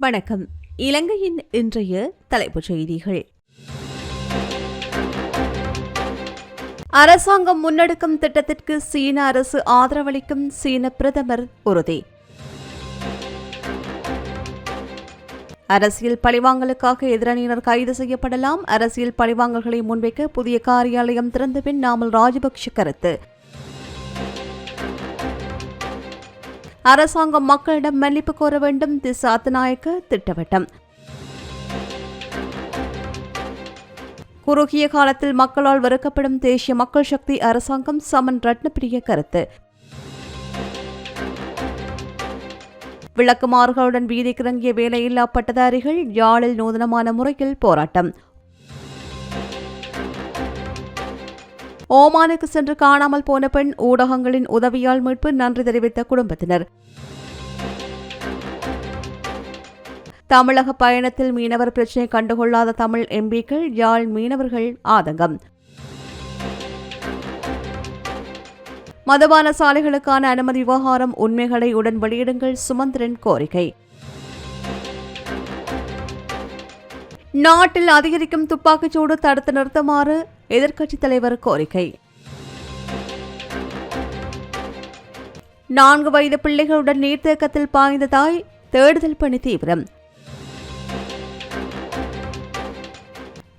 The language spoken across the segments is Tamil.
வணக்கம். இலங்கையின் இன்றைய தலைப்புச் செய்திகள். அரசாங்கம் முன்னெடுக்கும் திட்டத்திற்கு சீன அரசு ஆதரவளிக்கும் சீன பிரதமர் உறுதி. அரசியல் பழிவாங்கலுக்காக எதிரணியினர் கைது செய்யப்படலாம். அரசியல் பழிவாங்கல்களை முன்வைக்க புதிய காரியாலயம் திறந்த பின் நாமல் ராஜபக்ஷ கருத்து. அரசாங்கம் மக்களிடம் மன்னிப்பு கோர வேண்டும் தி சாத்தநாயக்க திட்டவட்டம். குறுகிய காலத்தில் மக்களால் வெறுக்கப்படும் தேசிய மக்கள் சக்தி அரசாங்கம் சமன் ரத்னப்பிரிய கருத்து. விளக்குமாறுகளுடன் வீதிக்கிறங்கிய வேலையில்லா பட்டதாரிகள் யாழில் நூதனமான முறையில் போராட்டம். ஓமானுக்கு சென்று காணாமல் போன பெண் ஊடகங்களின் உதவியால் மீட்பு நன்றி தெரிவித்த குடும்பத்தினர். தமிழக பயணத்தில் மீனவர் பிரச்சினை கண்டுகொள்ளாத தமிழ் எம்பிக்கள் யாழ் மீனவர்கள் ஆதங்கம். மதுபான சாலைகளுக்கான அனுமதி விவகாரம் உண்மைகளை உடன் வெளியிடுங்கள் சுமந்திரன் கோரிக்கை. நாட்டில் அதிகரிக்கும் துப்பாக்கிச்சூடு தடுத்து நிறுத்துமாறு எதிர்க்கட்சித் தலைவர் கோரிக்கை. நான்கு வயது பிள்ளைகளுடன் நீர்த்தேக்கத்தில் பாய்ந்த தாய் தேடுதல் பணி தீவிரம்.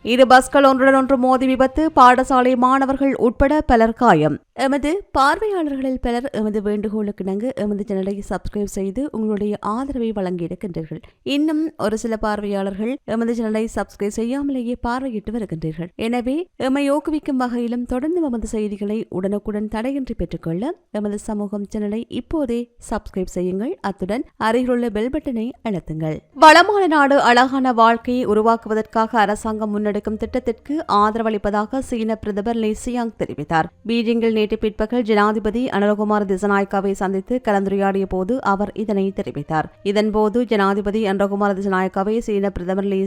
இரு பஸ்கள் ஒன்றுடன் ஒன்று மோதி விபத்து பாடசாலை மாணவர்கள் உட்பட பலர் காயம். எமது பார்வையாளர்களில் பலர் எமது வேண்டுகோளுக்கு இணங்க எமது சேனலை சப்ஸ்கிரைப் செய்து உங்களுடைய ஆதரவை வழங்கியிருக்கின்றீர்கள் இன்னும் ஒரு சில பார்வையாளர்கள் எமது சேனலை சப்ஸ்கிரைப் செய்யாமலேயே பார்வையிட்டு வருகின்றீர்கள். எனவே எம்மை ஊக்குவிக்கும் வகையிலும் தொடர்ந்து எமது செய்திகளை உடனுக்குடன் தடையின்றி பெற்றுக்கொள்ள எமது சமூகம் சேனலை இப்போதே சப்ஸ்கிரைப் செய்யுங்கள். அத்துடன் அருகிலுள்ள பெல் பட்டனை அழுத்துங்கள். வளமான நாடு அழகான வாழ்க்கையை உருவாக்குவதற்காக அரசாங்கம் முன்னெடுக்கும் திட்டத்திற்கு ஆதரவளிப்பதாக சீன பிரதமர் லீ சியாங் தெரிவித்தார். பீஜிங்கில் நேற்று பிற்பகல் ஜனாதிபதி அனலகுமார் திசநாயக்காவை சந்தித்து கலந்துரையாடிய போது அவர் இதனை தெரிவித்தார். இதன்போது ஜனாதிபதி அனலகுமார் திசநாயக்காவை சீன பிரதமர் லீ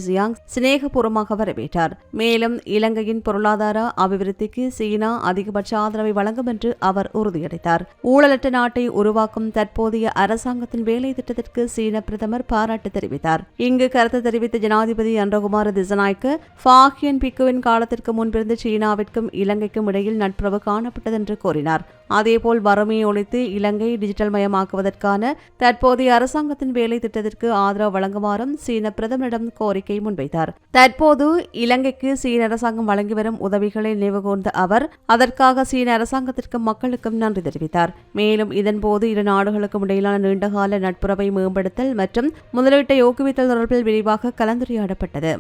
சிநேகபூர்வமாக வரவேற்றார். மேலும் இலங்கையின் பொருளாதார அபிவிருத்திக்கு சீனா அதிகபட்ச ஆதரவை வழங்கும் என்று அவர் உறுதியளித்தார். ஊழலற்ற நாட்டை உருவாக்கும் தற்போதைய அரசாங்கத்தின் வேலை திட்டத்திற்கு சீன பிரதமர் பாராட்டு தெரிவித்தார். இங்கு கருத்து தெரிவித்த ஜனாதிபதி அன்றகுமார் திசநாயக்க ஃபாகியன் பிக்குவின் காலத்திற்கு முன்பிருந்து சீனாவிற்கும் இலங்கைக்கும் இடையில் நட்புறவு காணப்பட்டது என்று கூறினார். அதேபோல் வறுமையை ஒழித்து இலங்கை டிஜிட்டல் மயமாக்குவதற்கான தற்போதைய அரசாங்கத்தின் வேலை திட்டத்திற்கு ஆதரவு வழங்குமாறும் சீன பிரதமரிடம் கோரிக்கை முன்வைத்தார். தற்போது இலங்கைக்கு சீன அரசாங்கம் வழங்கி வரும் உதவிகளை நினைவுகூர்ந்த அவர் அதற்காக சீன அரசாங்கத்திற்கும் மக்களுக்கும் நன்றி தெரிவித்தார். மேலும் இதன்போது இரு நாடுகளுக்கும் இடையிலான நீண்டகால நட்புறவை மேம்படுத்தல் மற்றும் முதலீட்டை ஊக்குவித்தல் தொடர்பில் விரிவாக கலந்துரையாடப்பட்டது.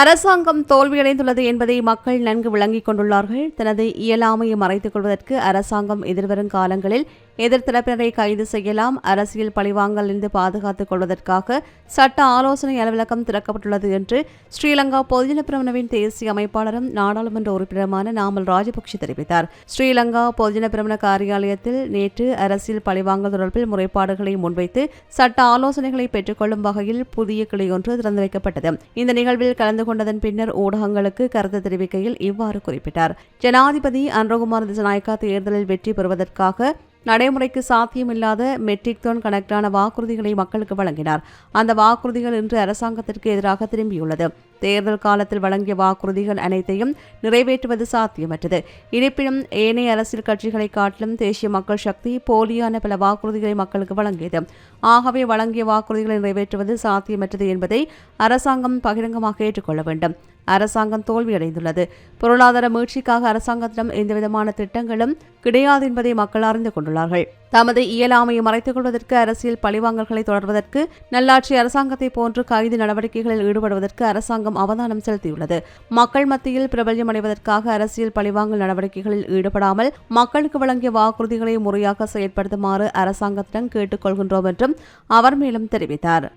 அரசாங்கம் தோல்வியடைந்துள்ளது என்பதை மக்கள் நன்கு விளங்கிக் கொண்டுள்ளார்கள். தனது இயலாமையை மறைத்துக் கொள்வதற்கு அரசாங்கம் எதிர்வரும் காலங்களில் எதிர்த்தரப்பினரை கைது செய்யலாம். அரசியல் பழிவாங்கலிருந்து பாதுகாத்துக் கொள்வதற்காக சட்ட ஆலோசனை அலுவலகம் திறக்கப்பட்டுள்ளது என்று ஸ்ரீலங்கா பொதுஜன பிரமணவின் தேசிய அமைப்பாளரும் நாடாளுமன்ற உறுப்பினருமான நாமல் ராஜபக்ஷ தெரிவித்தார். ஸ்ரீலங்கா பொதுஜன பிரமண காரியாலயத்தில் நேற்று அரசியல் பழிவாங்கல் தொடர்பில் முறைப்பாடுகளை முன்வைத்து சட்ட ஆலோசனைகளை பெற்றுக்கொள்ளும் வகையில் புதிய கிளை ஒன்று திறந்து வைக்கப்பட்டது. இந்த நிகழ்வில் கலந்து கொண்டதன் பின்னர் ஊடகங்களுக்கு கருத்து தெரிவிக்கையில் இவ்வாறு குறிப்பிட்டார். ஜனாதிபதி அன்ரகுமார் திசநாயக்கா தேர்தலில் வெற்றி பெறுவதற்காக நடைமுறைக்கு சாத்தியமில்லாத மெட்ரிக் டன் கணக்கான வாக்குறுதிகளை மக்களுக்கு வழங்கினார். அந்த வாக்குறுதிகள் இன்று அரசாங்கத்திற்கு எதிராக திரும்பியுள்ளது. தேர்தல் காலத்தில் வழங்கிய வாக்குறுதிகள் அனைத்தையும் நிறைவேற்றுவது சாத்தியமற்றது. இருப்பினும் ஏனைய அரசியல் கட்சிகளை காட்டிலும் தேசிய மக்கள் சக்தி போலியான பல வாக்குறுதிகளை மக்களுக்கு வழங்கியது. ஆகவே வழங்கிய வாக்குறுதிகளை நிறைவேற்றுவது சாத்தியமற்றது என்பதை அரசாங்கம் பகிரங்கமாக ஏற்றுக்கொள்ள வேண்டும். அரசாங்கம் தோல்வியடைந்துள்ளது. பொருளாதார மீழ்ச்சிக்காக அரசாங்கத்திடம் எந்தவிதமான திட்டங்களும் கிடையாது என்பதை மக்கள் அறிந்து கொண்டுள்ளார்கள். தமது இயலாமையை மறைத்துக் கொள்வதற்கு அரசியல் பழிவாங்கல்களை தொடர்வதற்கு நல்லாட்சி அரசாங்கத்தை போன்று கைது நடவடிக்கைகளில் ஈடுபடுவதற்கு அரசாங்கம் அவதானம் செலுத்தியுள்ளது. மக்கள் மத்தியில் பிரபல்யம் அடைவதற்காக அரசியல் பழிவாங்கல் நடவடிக்கைகளில் ஈடுபடாமல் மக்களுக்கு வழங்கிய வாக்குறுதிகளை முறையாக செயற்படுத்துமாறு அரசாங்கத்திடம் கேட்டுக்கொள்கின்றோம் என்றும் அவர் மேலும் தெரிவித்தார்.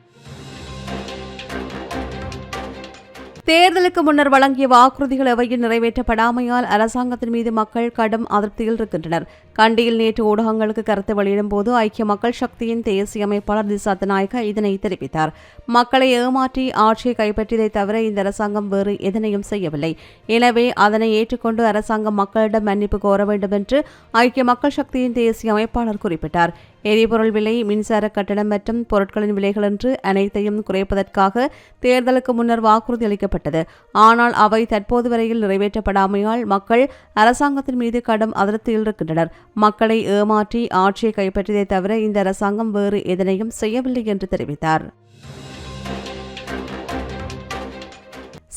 தேர்தலுக்கு முன்னர் வழங்கிய வாக்குறுதிகள் எவையும் நிறைவேற்றப்படாமையால் அரசாங்கத்தின் மீது மக்கள் கடும் அதிருப்தியில் இருக்கின்றனர். கண்டியில் நேற்று ஊடகங்களுக்கு கருத்து வெளியிடும் போது ஐக்கிய மக்கள் சக்தியின் தேசிய அமைப்பாளர் திசா நாயக்கா இதனை தெரிவித்தார். மக்களை ஏமாற்றி ஆட்சியை கைப்பற்றியதை தவிர இந்த அரசாங்கம் வேறு எதனையும் செய்யவில்லை. எனவே அதனை ஏற்றுக்கொண்டு அரசாங்கம் மக்களிடம் மன்னிப்பு கோர வேண்டும் என்று ஐக்கிய மக்கள் சக்தியின் தேசிய அமைப்பாளர் குறிப்பிட்டார். எரிபொருள் விலை மின்சார கட்டணம் மற்றும் பொருட்களின் விலைகள் என்று அனைத்தையும் குறைப்பதற்காக தேர்தலுக்கு முன்னர் வாக்குறுதி அளிக்கப்பட்டது. ஆனால் அவை தற்போது வரையில் நிறைவேற்றப்படாமையால் மக்கள் அரசாங்கத்தின் மீது கடும் அதிருப்தியில் இருக்கின்றனர். மக்களை ஏமாற்றி ஆட்சியை கைப்பற்றியதை தவிர இந்த அரசாங்கம் வேறு எதனையும் செய்யவில்லை என்று தெரிவித்தார்.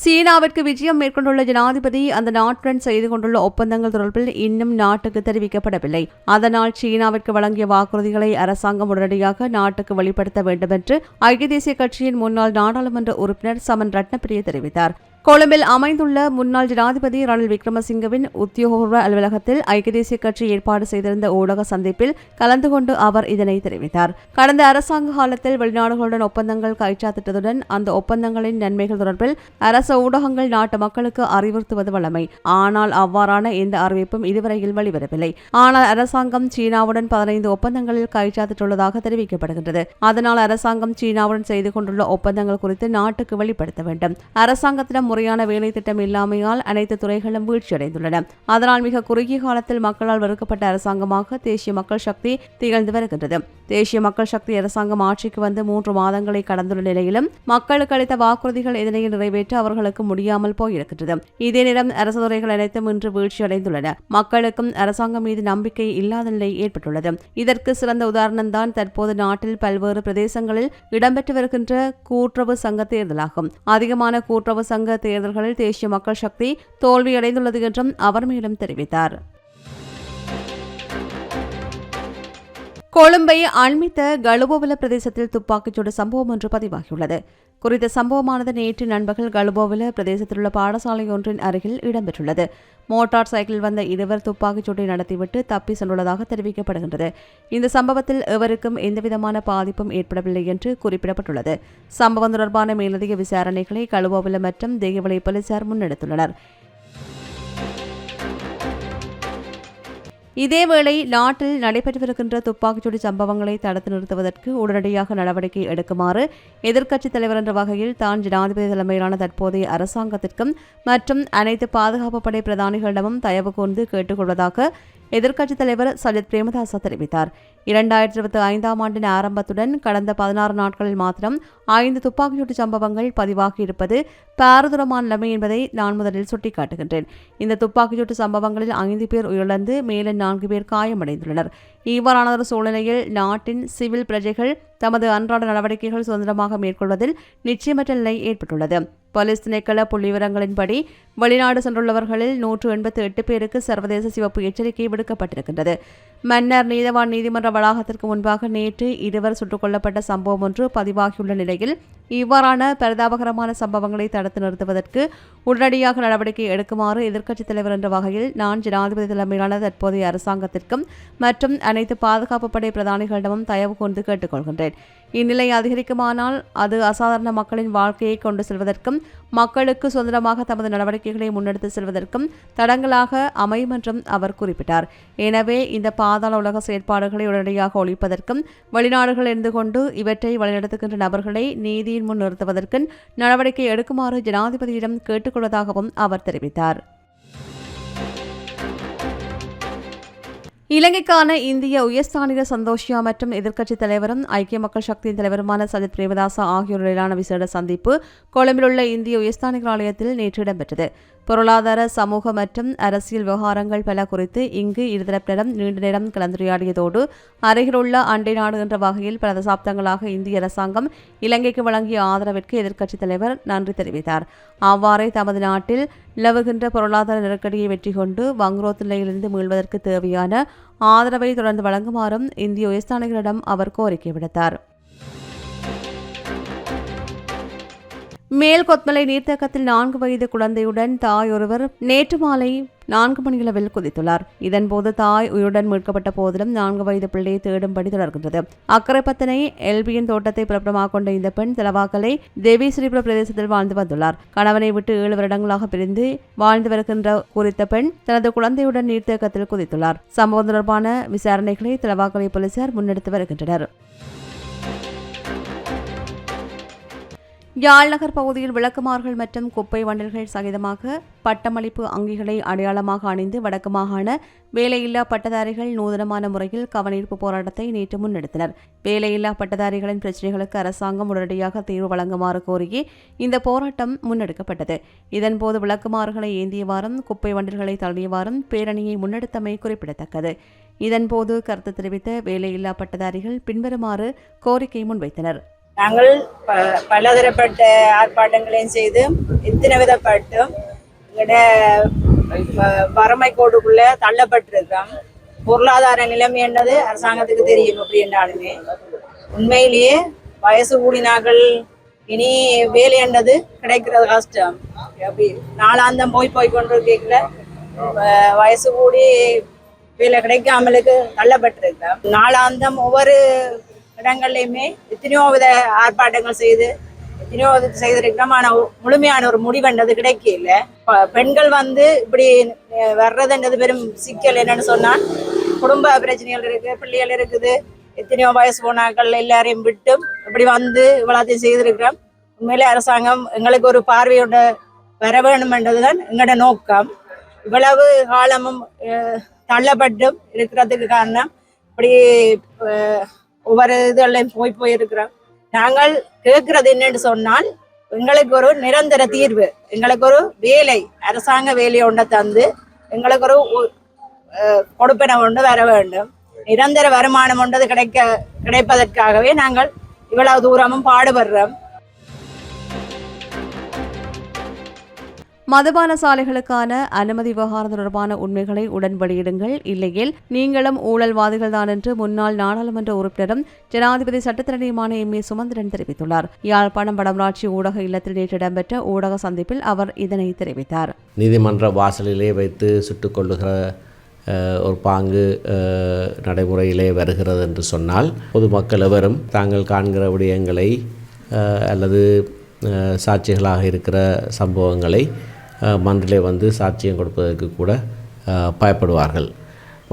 சீனாவிற்கு விஜயம் மேற்கொண்டுள்ள ஜனாதிபதி அந்த நாட்டுடன் செய்து கொண்டுள்ள ஒப்பந்தங்கள் தொடர்பில் இன்னும் நாட்டுக்கு தெரிவிக்கப்படவில்லை. அதனால் சீனாவிற்கு வழங்கிய வாக்குறுதிகளை அரசாங்கம் உடனடியாக நாட்டுக்கு வெளிப்படுத்த வேண்டும் என்று ஐக்கிய தேசிய கட்சியின் முன்னாள் நாடாளுமன்ற உறுப்பினர் சமன் ரட்னப்பிரிய தெரிவித்தார். கொழும்பில் அமைந்துள்ள முன்னாள் ஜனாதிபதி ரணில் விக்ரமசிங்கவின் உத்தியோகபூர்வ அலுவலகத்தில் ஐக்கிய தேசிய கட்சி ஏற்பாடு செய்திருந்த ஊடக சந்திப்பில் கலந்து கொண்டு அவர் இதனை தெரிவித்தார். கடந்த அரசாங்க காலத்தில் வெளிநாடுகளுடன் ஒப்பந்தங்கள் கைச்சாத்திட்டதுடன் அந்த ஒப்பந்தங்களின் நன்மைகள் தொடர்பில் அரச ஊடகங்கள் நாட்டு மக்களுக்கு அறிவுறுத்துவது வழமை. ஆனால் அவ்வாறான எந்த அறிவிப்பும் இதுவரையில் வெளிவரவில்லை. ஆனால் அரசாங்கம் சீனாவுடன் பதினைந்து ஒப்பந்தங்களில் கைச்சாத்திட்டுள்ளதாக தெரிவிக்கப்படுகின்றது. அதனால் அரசாங்கம் சீனாவுடன் செய்து கொண்டுள்ள ஒப்பந்தங்கள் குறித்து நாட்டுக்கு வெளிப்படுத்த வேண்டும். அரசாங்கத்திடம் முறையான வேலை திட்டம் இல்லாமையால் அனைத்து துறைகளும் வீழ்ச்சியடைந்துள்ளன. அதனால் மிக குறுகிய காலத்தில் மக்களால் வெறுக்கப்பட்ட அரசாங்கமாக தேசிய மக்கள் சக்தி திகழ்ந்து வருகின்றது. தேசிய மக்கள் சக்தி அரசாங்கம் ஆட்சிக்கு வந்து மூன்று மாதங்களை கடந்துள்ள நிலையிலும் மக்களுக்கு அளித்த வாக்குறுதிகள் இதனையும் நிறைவேற்ற அவர்களுக்கு முடியாமல் போயிருக்கின்றது. இதே நேரம் அரசு துறைகள் அனைத்தும் இன்று வீழ்ச்சியடைந்துள்ளன. மக்களுக்கும் அரசாங்கம் மீது நம்பிக்கை இல்லாத நிலை ஏற்பட்டுள்ளது. இதற்கு சிறந்த உதாரணம்தான் தற்போது நாட்டில் பல்வேறு பிரதேசங்களில் இடம்பெற்று வருகின்ற கூட்டுறவு சங்க தேர்தலாகும். அதிகமான கூட்டுறவு சங்க தேர்தல்களில் தேசிய மக்கள் சக்தி தோல்வியடைந்துள்ளது என்றும் அவர் மேலும் தெரிவித்தார். கொழும்பை அண்மித்த கலுபோவில பிரதேசத்தில் துப்பாக்கிச்சூடு சம்பவம் ஒன்று பதிவாகியுள்ளது. குறித்த சம்பவமானது நேற்று நண்பகல் கலுபோவில பிரதேசத்திலுள்ள பாடசாலை ஒன்றின் அருகில் இடம்பெற்றுள்ளது. மோட்டார் சைக்கிள் வந்த இருவர் துப்பாக்கிச்சூட்டை நடத்திவிட்டு தப்பி சென்றுள்ளதாக தெரிவிக்கப்படுகின்றது. இந்த சம்பவத்தில் எவருக்கும் எந்தவிதமான பாதிப்பும் ஏற்படவில்லை என்று குறிப்பிடப்பட்டுள்ளது. சம்பவம் தொடர்பான மேலதிக விசாரணைகளை கழுவோவில மற்றும் தேகவலை போலீசார் முன்னெடுத்துள்ளனர். இதேவேளை நாட்டில் நடைபெற்று வருகின்ற துப்பாக்கிச்சூடு சம்பவங்களை தடுத்து நிறுத்துவதற்கு உடனடியாக நடவடிக்கை எடுக்குமாறு எதிர்க்கட்சித் தலைவர் என்ற வகையில் தான் ஜனாதிபதி தலைமையிலான தற்போதைய அரசாங்கத்திற்கும் மற்றும் அனைத்து பாதுகாப்பு படை பிரதானிகளிடமும் தயவு கூர்ந்து கேட்டுக்கொள்வதாக எதிர்க்கட்சித் தலைவர் சஜித் பிரேமதாச தெரிவித்தார். இரண்டாயிரத்தி இருபத்தி ஐந்தாம் ஆண்டின் ஆரம்பத்துடன் கடந்த பதினாறு நாட்களில் மாத்திரம் ஐந்து துப்பாக்கிச்சூட்டு சம்பவங்கள் பதிவாகியிருப்பது பாரதூரமான நிலைமை என்பதை நான் முதலில் சுட்டிக்காட்டுகின்றேன். இந்த துப்பாக்கிச்சூட்டு சம்பவங்களில் ஐந்து பேர் உயிரிழந்து மேலும் நான்கு பேர் காயமடைந்துள்ளனர். இவ்வாறான சூழ்நிலையில் நாட்டின் சிவில் பிரஜைகள் தமது அன்றாட நடவடிக்கைகள் சுதந்திரமாக மேற்கொள்வதில் நிச்சயமற்ற நிலை ஏற்பட்டுள்ளது. போலீஸ் திணைக்கள புள்ளிவிவரங்களின்படி வெளிநாடு சென்றுள்ளவர்களில் நூற்று எண்பத்தி எட்டு பேருக்கு சர்வதேச சிவப்பு எச்சரிக்கை விடுக்கப்பட்டிருக்கின்றது. மன்னர் நீதவான் நீதிமன்ற வளாகத்திற்கு முன்பாக நேற்று இருவர் சுட்டுக் கொல்லப்பட்ட சம்பவம் ஒன்று பதிவாகியுள்ள நிலையில் இவ்வாறான பரிதாபகரமான சம்பவங்களை தடுத்து நிறுத்துவதற்கு உடனடியாக நடவடிக்கை எடுக்குமாறு எதிர்க்கட்சித் தலைவர் என்ற வகையில் நான் ஜனாதிபதி தலைமையிலான தற்போதைய அரசாங்கத்திற்கும் மற்றும் அனைத்து அனைத்து பாதுகாப்பு படை பிரதானிகளிடமும் தயவு கொண்டு கேட்டுக்கொள்கின்றேன். இந்நிலை அதிகரிக்குமானால் அது அசாதாரண மக்களின் வாழ்க்கையை கொண்டு செல்வதற்கும் மக்களுக்கு சுதந்திரமாக தமது நடவடிக்கைகளை முன்னெடுத்து செல்வதற்கும் தடங்களாக அமையும் என்றும் அவர் குறிப்பிட்டார். எனவே இந்த பாதாள உலக செயற்பாடுகளை உடனடியாக ஒழிப்பதற்கும் வெளிநாடுகள் இருந்து கொண்டு இவற்றை வழிநடத்துகின்ற நபர்களை நீதியின் முன் நிறுத்துவதற்கு நடவடிக்கை எடுக்குமாறு ஜனாதிபதியிடம் கேட்டுக்கொள்வதாகவும் அவர் தெரிவித்தார். இலங்கைக்கான இந்திய உயர்ஸ்தானிக சந்தோஷியா மற்றும் எதிர்க்கட்சித் தலைவரும் ஐக்கிய மக்கள் சக்தியின் தலைவருமான சஜித் பிரேமதாசா ஆகியோரிடையிலான விசேட சந்திப்பு கொழும்பில் உள்ள இந்திய உயர்ஸ்தானிகர் ஆலயத்தில் நேற்று இடம்பெற்றது. பொருளாதார சமூக மற்றும் அரசியல் விவகாரங்கள் பல குறித்து இங்கு இருதரப்பினரும் நீண்ட நேரம் கலந்துரையாடியதோடு அருகிலுள்ள அண்டை நாடு என்ற வகையில் பல தசாப்தங்களாக இந்திய அரசாங்கம் இலங்கைக்கு வழங்கிய ஆதரவிற்கு எதிர்க்கட்சித் தலைவர் நன்றி தெரிவித்தார். அவ்வாறே தமது நாட்டில் நிலவுகின்ற பொருளாதார நெருக்கடியை வெற்றி கொண்டு வங்குரோத் நிலையிலிருந்து மீள்வதற்கு தேவையான ஆதரவை தொடர்ந்து வழங்குமாறும் இந்திய உயர்ஸ்தானிகளிடம் அவர் கோரிக்கை விடுத்தார். மேல் கொத்மலை நீர்த்தேக்கத்தில் நான்கு வயது குழந்தையுடன் தாய் ஒருவர் நேற்று மாலை நான்கு மணியளவில் குதித்துள்ளார். இதன்போது தாய் உயிருடன் மீட்கப்பட்ட போதிலும் நான்கு வயது பிள்ளையை தேடும்படி தொடர்கின்றது. அக்கரைப்பத்தனை எல்பியின் தோட்டத்தை பிறப்பிடமாக கொண்ட இந்த பெண் தலவாக்கலை தேவி ஸ்ரீபுர பிரதேசத்தில் வாழ்ந்து வந்துள்ளார். கணவனை விட்டு ஏழு வருடங்களாக பிரிந்து வாழ்ந்து வருகின்ற குறித்த பெண் தனது குழந்தையுடன் நீர்த்தேக்கத்தில் குதித்துள்ளார். சம்பவம் தொடர்பான விசாரணைகளை தலவாக்கலை போலீசார் முன்னெடுத்து வருகின்றனர். யாழ்நகர் பகுதியில் விளக்குமார்கள் மற்றும் குப்பை வண்டல்கள் சகிதமாக பட்டமளிப்பு அங்கிகளை அடையாளமாக அணிந்து வடக்கு மாகாண வேலையில்லா பட்டதாரிகள் நூதனமான முறையில் கவனீர்ப்பு போராட்டத்தை நேற்று முன்னெடுத்தனர். வேலையில்லா பட்டதாரிகளின் பிரச்சினைகளுக்கு அரசாங்கம் உடனடியாக தீர்வு வழங்குமாறு கோரியே இந்த போராட்டம் முன்னெடுக்கப்பட்டது. இதன்போது விளக்குமாறுகளை ஏந்தியவாறும் குப்பை வண்டல்களை தள்ளியவாறும் பேரணியை முன்னெடுத்தமை குறிப்பிடத்தக்கது. இதன்போது கருத்து தெரிவித்த வேலையில்லா பட்டதாரிகள் பின்வருமாறு கோரிக்கை முன்வைத்தனர். நாங்கள் ப- பலதரப்பட்ட ஆர்ப்பாட்டங்களையும் செய்து எத்தனை விதப்பட்டும் எங்கட வறுமை கோடுக்குள்ளே தள்ளப்பட்டிருக்கோம் பொருளாதார நிலைமை என்னது அரசாங்கத்துக்கு தெரியும் அப்படின்றாலுமே உண்மையிலேயே வயசு கூடினார்கள் இனி வேலை என்றது கிடைக்கிறது கஷ்டம். அப்படி நாளாந்தம் போய் போய் கொண்டு கேட்கல வயசு கூடி வேலை கிடைக்காமலுக்கு தள்ளப்பட்டிருக்கோம் நாளாந்தம் ஒவ்வொரு இடங்கள்லையுமே எத்தனையோ வித ஆர்ப்பாட்டங்கள் செய்து எத்தனையோ இது செய்திருக்கிறோம் ஆனால் முழுமையான ஒரு முடிவுன்றது கிடைக்கல பெண்கள் வந்து இப்படி வர்றதுன்றது பெரும் சிக்கல் என்னன்னு சொன்னால் குடும்ப பிரச்சனைகள் இருக்குது பிள்ளைகள் இருக்குது எத்தனையோ வயசு போனாக்கள் எல்லாரையும் விட்டு இப்படி வந்து இவ்வளோத்தையும் செய்திருக்கிறோம். உண்மையிலே அரசாங்கம் எங்களுக்கு ஒரு பார்வையோட வர வேணுமென்றதுதான் எங்களோட நோக்கம். இவ்வளவு காலமும் தள்ளப்பட்டும் இருக்கிறதுக்கு காரணம் இப்படி ஒவ்வொரு இதுகளையும் போய் போயிருக்கிறோம் நாங்கள் கேட்கறது என்னன்னு சொன்னால் எங்களுக்கு ஒரு நிரந்தர தீர்வு எங்களுக்கு ஒரு வேலை அரசாங்க வேலை ஒன்றை தந்து எங்களுக்கு ஒரு கொடுப்பினை ஒன்று வர வேண்டும். நிரந்தர வருமானம் ஒன்றது கிடைக்க கிடைப்பதற்காகவே நாங்கள் இவ்வளவு தூரமும் பாடுபடுறோம். மதுபான சாலைகளுக்கான அனுமதி விவகாரம் தொடர்பான உண்மைகளை உடன் வெளியிடுங்கள் இல்லையில் நீங்களும் ஊழல்வாதிகள் தான் என்று முன்னாள் நாடாளுமன்ற உறுப்பினரும் ஜனாதிபதி சட்டத்திரணியுமான எம். ஏ. சுமந்திரன் தெரிவித்துள்ளார். யாழ்ப்பாணம் வடமராட்சி ஊடக இல்லத்தில் நேற்று இடம்பெற்ற ஊடக சந்திப்பில் அவர் இதனை தெரிவித்தார். நீதிமன்ற வாசலிலே வைத்து சுட்டுக் கொள்ளுகிற ஒரு பாங்கு நடைமுறையிலே வருகிறது என்று சொன்னால் பொதுமக்கள் எவரும் தாங்கள் காண்கிற விடயங்களை அல்லது சாட்சிகளாக இருக்கிற சம்பவங்களை மன்றிலே வந்து சாட்சியம் கொடுப்பதற்கு கூட பயப்படுவார்கள்.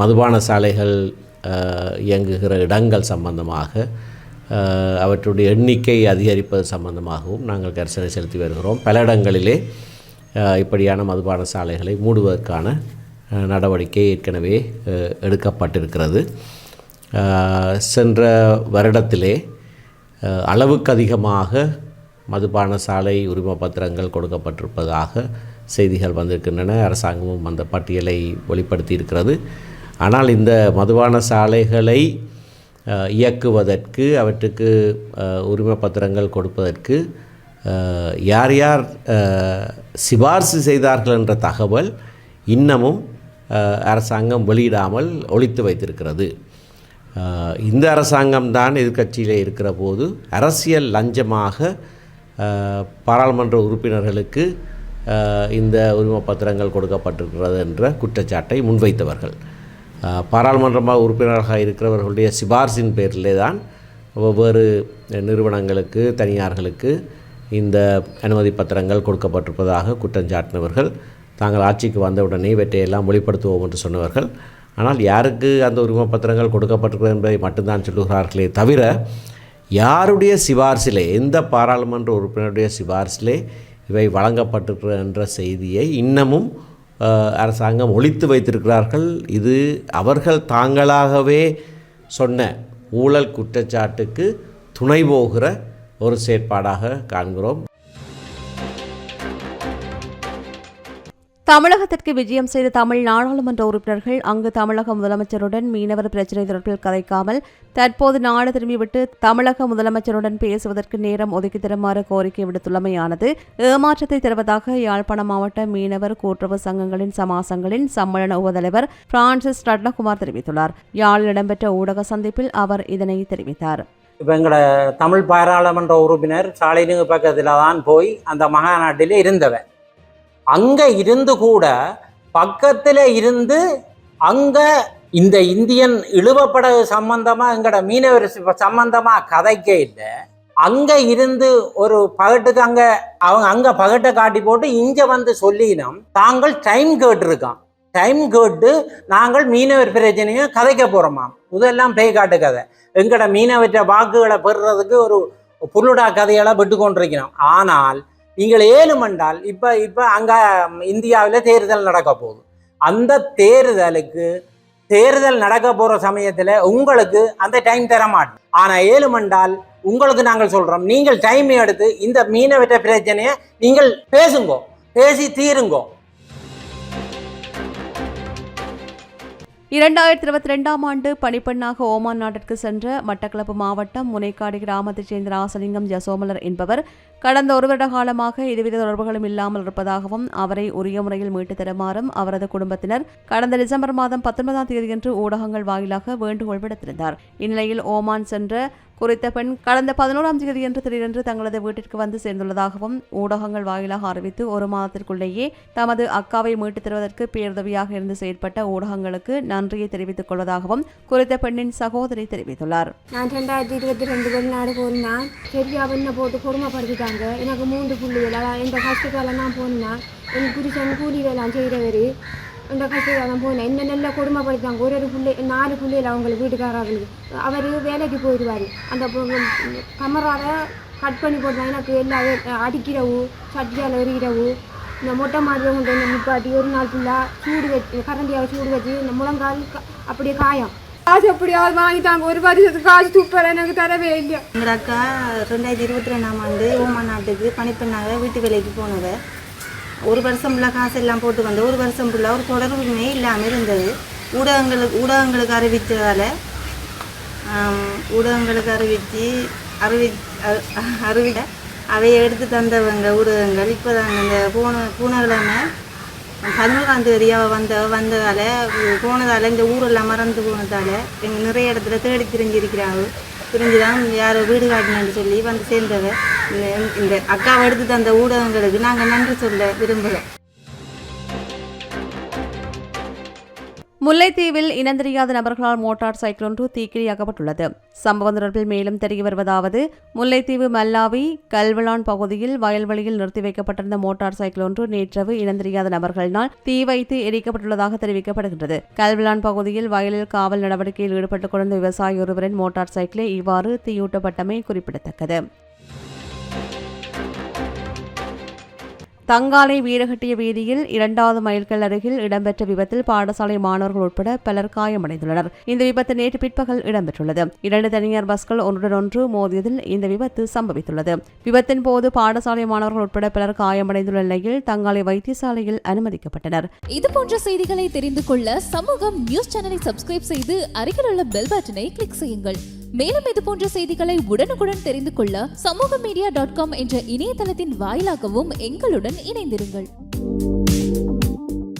மதுபான சாலைகள் இயங்குகிற இடங்கள் சம்பந்தமாக அவற்றுடைய எண்ணிக்கை அதிகரிப்பது சம்பந்தமாகவும் நாங்கள் கரிசனை செலுத்தி வருகிறோம். பல இடங்களிலே இப்படியான மதுபான சாலைகளை மூடுவதற்கான நடவடிக்கை ஏற்கனவே எடுக்கப்பட்டிருக்கிறது. சென்ற வருடத்திலே அளவுக்கு அதிகமாக மதுபான சாலை உரிம பத்திரங்கள் கொடுக்கப்பட்டிருப்பதாக செய்திகள் வந்திருக்கின்றன. அரசாங்கமும் அந்த பட்டியலை வெளிப்படுத்தி இருக்கிறது ஆனால் இந்த மதுபான சாலைகளை இயக்குவதற்கு அவற்றுக்கு உரிமை பத்திரங்கள் கொடுப்பதற்கு யார் யார் சிபார்சு செய்தார்கள் என்ற தகவல் இன்னமும் அரசாங்கம் வெளியிடாமல் ஒழித்து வைத்திருக்கிறது. இந்த அரசாங்கம்தான் எதிர்கட்சியில் இருக்கிற போது அரசியல் லஞ்சமாக பாராளுமன்ற உறுப்பினர்களுக்கு இந்த உரிமை பத்திரங்கள் கொடுக்கப்பட்டிருக்கிறது என்ற குற்றச்சாட்டை முன்வைத்தவர்கள். பாராளுமன்றமாக உறுப்பினராக இருக்கிறவர்களுடைய சிபார்சின் பேரிலே தான் ஒவ்வொரு நிறுவனங்களுக்கு தனியார்களுக்கு இந்த அனுமதி பத்திரங்கள் கொடுக்கப்பட்டிருப்பதாக குற்றம் சாட்டினவர்கள். தாங்கள் ஆட்சிக்கு வந்தவுடனே இவற்றையெல்லாம் வெளிப்படுத்துவோம் என்று சொன்னவர்கள். ஆனால் யாருக்கு அந்த உரிமை பத்திரங்கள் கொடுக்கப்பட்டிருக்கிறது என்பதை மட்டும்தான் சொல்லுகிறார்களே தவிர யாருடைய சிபார்சிலே எந்த பாராளுமன்ற உறுப்பினருடைய சிபார்சிலே இவை வழங்கப்பட்டிருக்கின்ற என்ற செய்தியை இன்னமும் அரசாங்கம் ஒழித்து வைத்திருக்கிறார்கள். இது அவர்கள் தாங்களாகவே சொன்ன ஊழல் குற்றச்சாட்டுக்கு துணை போகிற ஒரு செயற்பாடாக காண்கிறோம். தமிழகத்திற்கு விஜயம் செய்த தமிழ் நாடாளுமன்ற உறுப்பினர்கள் அங்கு தமிழக முதலமைச்சருடன் மீனவர் பிரச்சினை தொடர்பில் கதைக்காமல் தற்போது நாடு திரும்பிவிட்டு தமிழக முதலமைச்சருடன் பேசுவதற்கு நேரம் ஒதுக்கி தருமாறு கோரிக்கை விடுத்துள்ளமையானது. ஏமாற்றத்தை தருவதாக யாழ்ப்பாணம் மாவட்ட மீனவர் கூட்டுறவு சங்கங்களின் சமாசங்களின் சம்மேளன உபதலைவர் பிரான்சிஸ் ரட்னகுமார் தெரிவித்துள்ளார். யாழில் இடம்பெற்ற ஊடக சந்திப்பில் அவர் இதனை தெரிவித்தார். இப்போ எங்களோட தமிழ் பாராளுமன்ற உறுப்பினர் சாலை பக்கத்தில் தான் போய் அந்த மகாநாட்டில் இருந்தவன். அங்கே இருந்து கூட பக்கத்தில் இருந்து அங்கே இந்த இந்தியன் இழுவப்படகு சம்பந்தமாக எங்களோட மீனவர் சம்பந்தமாக கதைக்க இல்லை. அங்கே இருந்து ஒரு பகட்டுக்கு அங்கே அவங்க அங்கே பகட்டை காட்டி போட்டு இங்கே வந்து சொல்லினோம். தாங்கள் டைம் கேட்டிருக்கான் டைம் கேட்டு நாங்கள் மீனவர் பிரச்சனையை கதைக்க போகிறோமாம் இதெல்லாம் பேய் காட்டு கதை. எங்கட மீனவற்ற வாக்குகளை பெறுறதுக்கு ஒரு புல்லுடா கதையெல்லாம் விட்டு கொண்டிருக்கிறோம் ஆனால் நீங்கள் ஏழு மண்டால் இப்போ இப்போ அங்கே இந்தியாவில் தேர்தல் நடக்க போகுது. அந்த தேர்தலுக்கு தேர்தல் நடக்க போகிற சமயத்தில் உங்களுக்கு அந்த டைம் தர மாட்டோம் ஆனால் ஏழு மண்டால் உங்களுக்கு நாங்கள் சொல்கிறோம் நீங்கள் டைம் எடுத்து இந்த மீனவற்ற பிரச்சனையை நீங்கள் பேசுங்கோ பேசி தீருங்கோ. இரண்டாயிரத்தி இருபத்தி ரெண்டாம் ஆண்டு பணிப்பெண்ணாக ஓமான் நாட்டிற்கு சென்ற மட்டக்களப்பு மாவட்டம் முனைக்காடு கிராமத்தைச் சேர்ந்த ராசலிங்கம் ஜசோமலர் என்பவர் கடந்த ஒரு வருட காலமாக எதுவித தொடர்புகளும் இல்லாமல் இருப்பதாகவும் அவரை உரிய முறையில் மீட்டு தருமாறும் அவரது குடும்பத்தினர் கடந்த டிசம்பர் மாதம் பத்தொன்பதாம் தேதியன்று ஊடகங்கள் வாயிலாக வேண்டுகோள் விடுத்திருந்தார். இந்நிலையில் ஓமான் சென்ற குறித்த பெண் கடந்த பதினோராம் தேதியன்று திடீரென்று தங்களது வீட்டிற்கு வந்து சேர்ந்துள்ளதாகவும் ஊடகங்கள் வாயிலாக அறிவித்து ஒரு மாதத்திற்குள்ளேயே தமது அக்காவை மீட்டுத் தருவதற்கு பேருதவியாக இருந்து செயற்பட்ட ஊடகங்களுக்கு நன்றியை தெரிவித்துக் கொள்வதாகவும் குறித்த பெண்ணின் சகோதரி தெரிவித்துள்ளார். நான் ரெண்டாயிரத்தி இருபத்தி ரெண்டு வெளிநாடு போனேன் சரியா வெண்ணை போட்டு கொடுமைப்படுத்திட்டாங்க எனக்கு மூன்று புள்ளிகள். அதான் இந்த கஷ்டத்தால நான் போனேன் என் புருஷன் கூலி வேலை செய்கிறவர் இந்த கஷ்டத்தால போனேன் என்ன நல்ல கொடுமைப்படுத்தாங்க ஒரு ஒரு புள்ளை நாலு பிள்ளைகள் அவங்களுக்கு வீட்டுக்காரர்களுக்கு அவர் வேலைக்கு போயிடுவார். அந்த கமராவை கட் பண்ணி போட்டாங்க எனக்கு எல்லா அடிக்கிறவு சட்டியால் எறிகிறவு இந்த மொட்டை மாதிரி கொண்டு வந்து நிப்பாட்டி ஒரு நாள் ஃபுல்லாக சூடு வச்சு கரண்டியால் சூடு வச்சு இந்த முழங்கால் அப்படியே காயம். காசு எப்படியாவது வாங்கிட்டாங்க? ஒரு வருஷத்துக்கு காசு துப்பல எனக்கு தரவே இல்லை எங்கள் அக்கா ரெண்டாயிரத்தி இருபத்தி ரெண்டாம் ஆண்டு ஓமா நாட்டுக்கு பணிப்பெண்ணாக வீட்டு வேலைக்கு போனவ. ஒரு வருஷம் ஃபுல்லாக காசு எல்லாம் போட்டு வந்த ஒரு வருஷம் ஃபுல்லாக ஒரு தொடர்புமே இல்லாமல் இருந்தது. ஊடகங்களுக்கு ஊடகங்களுக்கு அறிவித்ததால் ஊடகங்களுக்கு அறிவித்து அறிவி அ- அறிவித்த அவையை எடுத்து தந்தவங்க ஊடகங்கள் இப்போ தான் இந்த போன பூனகிழமை பதினோராம் தேதி அவள் வந்த வந்ததால் போனதால் இந்த ஊரெல்லாம் மறந்து போனதால் எங்கள் நிறைய இடத்துல தேடி திரிஞ்சிருக்கிறாங்க. திரிஞ்சு தான் யாரோ வீடு காட்டினு சொல்லி வந்து சேர்ந்தவ. இந்த- இந்த அக்காவை எடுத்து தந்த ஊடகங்களுக்கு நாங்கள் நன்றி சொல்ல விரும்புகிறோம் முல்லைத்தீவில் இனந்தெரியாத நபர்களால் மோட்டார் சைக்கிள் ஒன்று தீக்கிரையாக்கப்பட்டுள்ளது சம்பவம் தொடர்பில் மேலும் தெரிய வருவதாவது முல்லைத்தீவு மல்லாவி கல்வளான் பகுதியில் வயல்வெளியில் நிறுத்தி வைக்கப்பட்டிருந்த மோட்டார் சைக்கிள் ஒன்று நேற்றிரவு இனந்தெரியாத நபர்களினால் தீ வைத்து எரிக்கப்பட்டுள்ளதாக தெரிவிக்கப்படுகின்றது. கல்வளான் பகுதியில் வயலில் காவல் நடவடிக்கையில் ஈடுபட்டுக் கொண்டிருந்த விவசாயி ஒருவரின் மோட்டார் சைக்கிளை இவ்வாறு தீயூட்டப்பட்டமை குறிப்பிடத்தக்கது. தங்காலை வீரகட்டிய வீதியில் இரண்டாவது மைல்கல் அருகில் இடம்பெற்ற விபத்தில் பாடசாலை மாணவர்கள் உட்பட பலர் காயமடைந்துள்ளனர். இந்த விபத்து நேற்று பிற்பகல் இடம்பெற்றுள்ளது. இரண்டு தனியார் பஸ்கள் ஒன்றுடன் ஒன்று மோதியதில் இந்த விபத்து சம்பவித்துள்ளது. விபத்தின் போது பாடசாலை மாணவர்கள் உட்பட பலர் காயமடைந்துள்ள நிலையில் தங்காலை வைத்தியசாலையில் அனுமதிக்கப்பட்டனர். இது போன்ற செய்திகளை தெரிந்து கொள்ள சமூகம் நியூஸ் சேனலை சப்ஸ்கிரைப் செய்து அருகில் உள்ள பெல் பட்டனை கிளிக் செய்யுங்கள். மேலும் இது போன்ற செய்திகளை உடனுக்குடன் தெரிந்து கொள்ள சமூக மீடியா டாட் காம் என்ற இணையதளத்தின் வாயிலாகவும் எங்களுடன் இணைந்திருங்கள்.